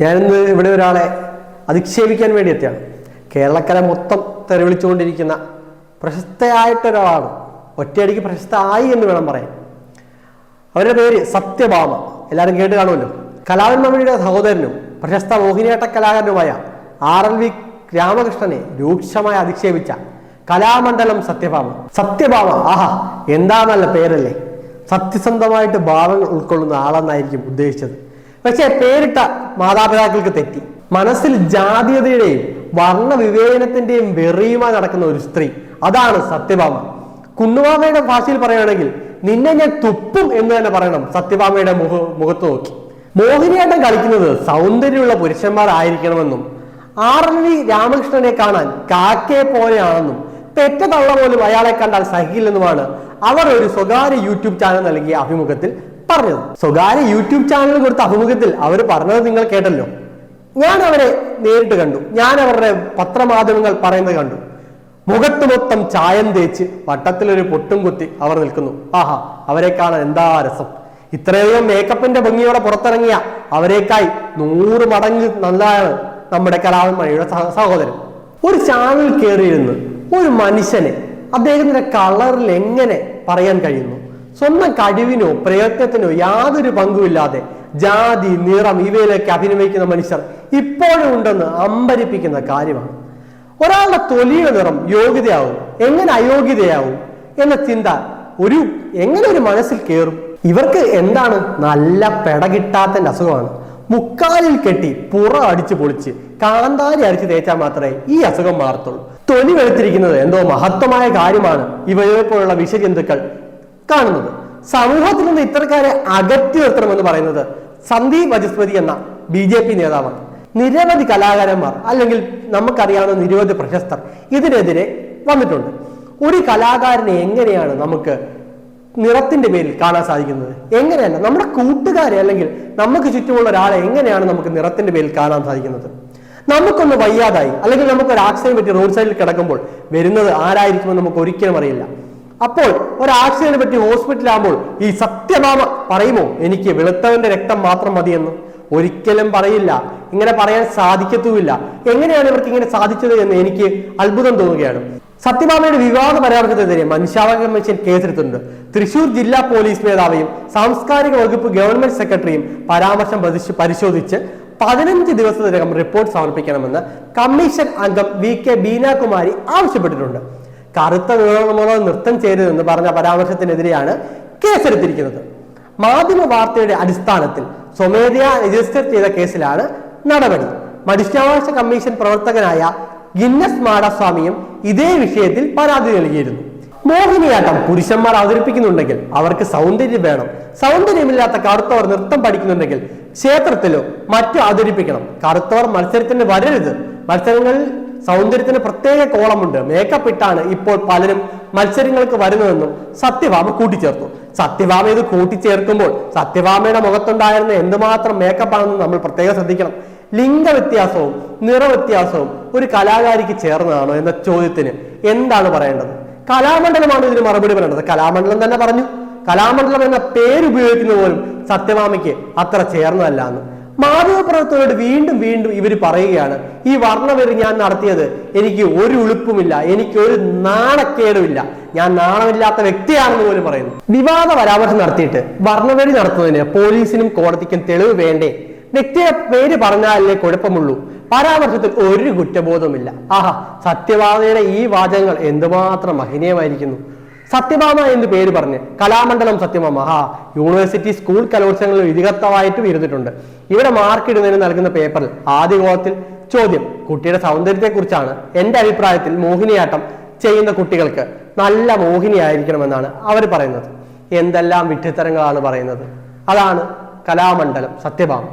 ഞാനിന്ന് ഇവിടെ ഒരാളെ അധിക്ഷേപിക്കാൻ വേണ്ടി എത്തിയാണ്. കേരളക്കര മൊത്തം തെരവിളിച്ചുകൊണ്ടിരിക്കുന്ന പ്രശസ്തയായിട്ടൊരാളാണ്. ഒറ്റയടിക്ക് പ്രശസ്തമായി എന്ന് വേണം പറയാൻ. അവരുടെ പേര് സത്യഭാമ. എല്ലാവരും കേട്ട് കാണുമല്ലോ. കലാവൻ മമ്മിയുടെ സഹോദരനും പ്രശസ്ത മോഹിനിയാട്ട കലാകാരനുമായ ആർ എൽ വി രാമകൃഷ്ണനെ രൂക്ഷമായി അധിക്ഷേപിച്ച കലാമണ്ഡലം സത്യഭാമ. സത്യഭാമ ആഹാ എന്താ നല്ല പേരല്ലേ? സത്യസന്ധമായിട്ട് ഭാവങ്ങൾ ഉൾക്കൊള്ളുന്ന ആളെന്നായിരിക്കും ഉദ്ദേശിച്ചത്. പക്ഷേ പേരിട്ട മാതാപിതാക്കൾക്ക് തെറ്റി. മനസ്സിൽ ജാതീയതയുടെയും വർണവിവേചനത്തിന്റെയും വെറിയുമായി നടക്കുന്ന ഒരു സ്ത്രീ. അതാണ് സത്യഭാമ. കുന്നുമാമയുടെ ഭാഷയിൽ പറയുകയാണെങ്കിൽ നിന്നെ ഞാൻ തുപ്പും എന്ന് തന്നെ പറയണം സത്യഭാമയുടെ മുഖ മുഖത്ത് നോക്കി. മോഹിനിയാട്ടം കളിക്കുന്നത് സൗന്ദര്യമുള്ള പുരുഷന്മാർ ആയിരിക്കണമെന്നും ആർ എൻ വി രാമകൃഷ്ണനെ കാണാൻ കാക്കയെ പോലെയാണെന്നും പെറ്റ തള്ള പോലും അയാളെ കണ്ടാൽ സഹിക്കില്ലെന്നുമാണ് അവർ ഒരു സ്വകാര്യ യൂട്യൂബ് ചാനൽ നൽകിയ അഭിമുഖത്തിൽ പറഞ്ഞത്. സ്വകാര്യ യൂട്യൂബ് ചാനൽ കൊടുത്ത അഭിമുഖത്തിൽ അവർ പറഞ്ഞത് നിങ്ങൾ കേട്ടല്ലോ. ഞാൻ അവരെ നേരിട്ട് കണ്ടു. ഞാൻ അവരുടെ പത്രമാധ്യമങ്ങൾ പറയുന്നത് കണ്ടു. മുഖത്ത് മൊത്തം ചായം തേച്ച് വട്ടത്തിലൊരു പൊട്ടും കുത്തി അവർ നിൽക്കുന്നു. ആഹാ അവരെ കാണാൻ എന്താ രസം? ഇത്രയധികം മേക്കപ്പിന്റെ ഭംഗിയോടെ പുറത്തിറങ്ങിയ അവരെക്കായി നൂറ് മടങ്ങ് നല്ലതാണ് നമ്മുടെ കലാവൻ മണിയുടെ സഹോദരൻ. ഒരു ചാനൽ കയറിയിരുന്ന് ഒരു മനുഷ്യനെ അദ്ദേഹത്തിന്റെ കളറിൽ എങ്ങനെ പറയാൻ കഴിയുന്നു? സ്വന്തം കഴിവിനോ പ്രയത്നത്തിനോ യാതൊരു പങ്കുമില്ലാതെ ജാതി നിറം ഇവയിലേക്ക് അഭിനയിക്കുന്ന മനുഷ്യർ ഇപ്പോഴും ഉണ്ടെന്ന് അമ്പരിപ്പിക്കുന്ന കാര്യമാണ്. ഒരാളുടെ തൊലിയുടെ നിറം യോഗ്യതയാവും എങ്ങനെ അയോഗ്യതയാവും എന്ന ചിന്ത ഒരു എങ്ങനെ ഒരു മനസ്സിൽ കയറും? ഇവർക്ക് എന്താണ് നല്ല പെട കിട്ടാത്തതിന്റെ അസുഖമാണ്. മുക്കാലിൽ കെട്ടി പുറ അടിച്ചു പൊളിച്ച് കാന്താരി അടിച്ച് തേച്ചാൽ മാത്രമേ ഈ അസുഖം മാറത്തുള്ളൂ. തൊലി വെളുത്തിരിക്കുന്നത് എന്തോ മഹത്വമായ കാര്യമാണ്. ഇവയെ പോലുള്ള വിഷജന്തുക്കൾ കാണുന്നത്. സമൂഹത്തിൽ നിന്ന് ഇത്തരക്കാരെ അകറ്റി നിർത്തണമെന്ന് പറയുന്നത് സന്ദീപ് വജസ്പതി എന്ന ബി ജെ പി നേതാവാണ്. നിരവധി കലാകാരന്മാർ അല്ലെങ്കിൽ നമുക്കറിയാവുന്ന നിരവധി പ്രശസ്തർ ഇതിനെതിരെ വന്നിട്ടുണ്ട്. ഒരു കലാകാരനെ എങ്ങനെയാണ് നമുക്ക് നിറത്തിന്റെ പേരിൽ കാണാൻ സാധിക്കുന്നത്? എങ്ങനെയല്ല? നമ്മുടെ കൂട്ടുകാരെ അല്ലെങ്കിൽ നമുക്ക് ചുറ്റുമുള്ള ഒരാളെ എങ്ങനെയാണ് നമുക്ക് നിറത്തിന്റെ പേരിൽ കാണാൻ സാധിക്കുന്നത്? നമുക്കൊന്ന് വയ്യാതായി അല്ലെങ്കിൽ നമുക്കൊരു ആക്സിഡന്റ് പറ്റി റോഡ് സൈഡിൽ കിടക്കുമ്പോൾ വരുന്നത് ആരായിരിക്കുമെന്ന് നമുക്ക് ഒരിക്കലും അറിയില്ല. അപ്പോൾ ഒരു ആക്സിഡന്റ് പറ്റി ഹോസ്പിറ്റലാകുമ്പോൾ ഈ സത്യഭാമ പറയുമോ? എനിക്ക് വെളുത്തവന്റെ രക്തം മാത്രം മതിയെന്ന്. ഒരിക്കലും പറയില്ല. ഇങ്ങനെ പറയാൻ സാധിക്കത്തുമില്ല. എങ്ങനെയാണ് ഇവർക്ക് ഇങ്ങനെ സാധിച്ചത് എന്ന് എനിക്ക് അത്ഭുതം തോന്നുകയാണ്. സത്യഭാമയുടെ വിവാദ പരാമർശത്തിനെതിരെ മനുഷ്യാവകാശ കമ്മീഷൻ കേസെടുത്തിട്ടുണ്ട്. തൃശൂർ ജില്ലാ പോലീസ് മേധാവിയും സാംസ്കാരിക വകുപ്പ് ഗവൺമെന്റ് സെക്രട്ടറിയും പരാമർശം പരിശോ- പരിശോധിച്ച് പതിനഞ്ച് ദിവസത്തിനകം റിപ്പോർട്ട് സമർപ്പിക്കണമെന്ന് കമ്മീഷൻ അംഗം വി കെ ബീനാകുമാരി ആവശ്യപ്പെട്ടിട്ടുണ്ട്. കറുത്ത നിറമുള്ള നൃത്തം ചെയ്തതെന്ന് പറഞ്ഞ പരാമർശത്തിനെതിരെയാണ് കേസെടുത്തിരിക്കുന്നത്. മാധ്യമ വാർത്തയുടെ അടിസ്ഥാനത്തിൽ സ്വമേധയാ രജിസ്റ്റർ ചെയ്ത കേസിലാണ് നടപടി. മനുഷ്യാവകാശ കമ്മീഷൻ പ്രവർത്തകനായ ഗിന്നസ് മാടസ്വാമിയും ഇതേ വിഷയത്തിൽ പരാതി നൽകിയിരുന്നു. മോഹിനിയാട്ടം പുരുഷന്മാർ അവതരിപ്പിക്കുന്നുണ്ടെങ്കിൽ അവർക്ക് സൗന്ദര്യം വേണം. സൗന്ദര്യമില്ലാത്ത കറുത്തവർ നൃത്തം പഠിക്കുന്നുണ്ടെങ്കിൽ ക്ഷേത്രത്തിലോ മറ്റോ അവതരിപ്പിക്കണം. കറുത്തവർ മത്സരത്തിന് വരരുത്. മത്സരങ്ങളിൽ സൗന്ദര്യത്തിന് പ്രത്യേക കോളമുണ്ട്. മേക്കപ്പ് ഇട്ടാണ് ഇപ്പോൾ പലരും മത്സരങ്ങൾക്ക് വരുന്നതെന്നും സത്യഭാമ കൂട്ടിച്ചേർത്തു. സത്യഭാമ ഇത് കൂട്ടിച്ചേർക്കുമ്പോൾ സത്യഭാമയുടെ മുഖത്തുണ്ടായിരുന്ന എന്തുമാത്രം മേക്കപ്പാണെന്ന് നമ്മൾ പ്രത്യേകം ശ്രദ്ധിക്കണം. ലിംഗ വ്യത്യാസവും നിറവ്യത്യാസവും ഒരു കലാകാരിക്ക് ചേർന്നതാണോ എന്ന ചോദ്യത്തിന് എന്താണ് പറയേണ്ടത്? കലാമണ്ഡലമാണ് ഇതിന് മറുപടി പറയേണ്ടത്. കലാമണ്ഡലം തന്നെ പറഞ്ഞു. കലാമണ്ഡലം എന്ന പേര് ഉപയോഗിക്കുന്ന പോലും സത്യഭാമയ്ക്ക് അത്ര ചേർന്നതല്ല എന്ന്. മാധ്യമപ്രവർത്തകരോട് വീണ്ടും വീണ്ടും ഇവർ പറയുകയാണ് ഈ വർണവെറി ഞാൻ നടത്തിയത് എനിക്ക് ഒരു ഉളുപ്പുമില്ല എനിക്ക് ഒരു നാണക്കേടുമില്ല. ഞാൻ നാണമില്ലാത്ത വ്യക്തിയാണെന്ന് പോലും പറയുന്നു. വിവാദ പരാമർശം നടത്തിയിട്ട് വർണവെറി നടത്തുന്നതിന് പോലീസിനും കോടതിക്കും തെളിവ് വേണ്ടേ? വ്യക്തിയെ പേര് പറഞ്ഞാലേ കുഴപ്പമുള്ളൂ. പരാമർശത്തിൽ ഒരു കുറ്റബോധമില്ല ആഹാ സത്യവാദിയുടെ ഈ വാചകങ്ങൾ എന്തുമാത്രം മഹനീയമായിരിക്കുന്നു. സത്യഭാമ എന്ന് പേര് പറഞ്ഞ് കലാമണ്ഡലം സത്യഭാമ. ഹാ യൂണിവേഴ്സിറ്റി സ്കൂൾ കലോത്സവങ്ങളിൽ വിധികത്തമായിട്ടും ഇരുന്നിട്ടുണ്ട്. ഇവിടെ മാർക്ക് ഇടുന്നതിന് നൽകുന്ന പേപ്പറിൽ ആദ്യ കോളത്തിൽ ചോദ്യം കുട്ടിയുടെ സൗന്ദര്യത്തെക്കുറിച്ചാണ്. എന്റെ അഭിപ്രായത്തിൽ മോഹിനിയാട്ടം ചെയ്യുന്ന കുട്ടികൾക്ക് നല്ല മോഹിനിയായിരിക്കണമെന്നാണ് അവർ പറയുന്നത്. എന്തെല്ലാം വിഡ്ഢിത്തരങ്ങളാണ് പറയുന്നത്. അതാണ് കലാമണ്ഡലം സത്യഭാമ.